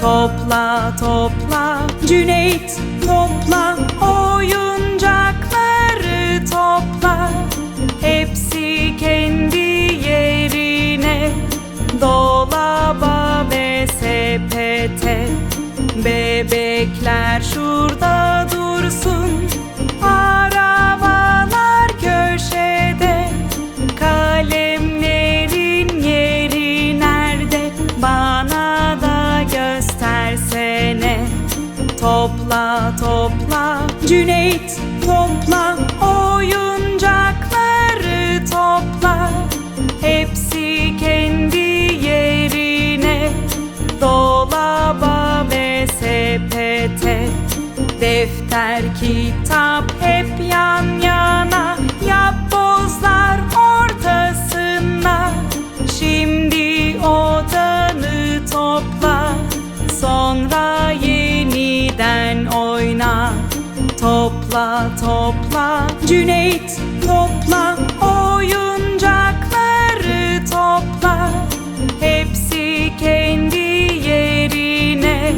Topla topla. Cüneyt topla oyuncakları topla. Hepsi kendi yerine. Dolaba ve sepete. Bebekler şurada Topla topla. Cüneyt topla. Oyuncakları topla. Hepsi kendi yerine. Dolaba ve sepete. Defter, kitap hep yan Topla topla Cüneyt topla Oyuncakları topla. Hepsi kendi yerine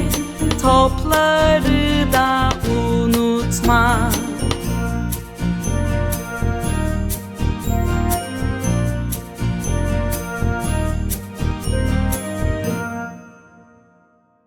Topları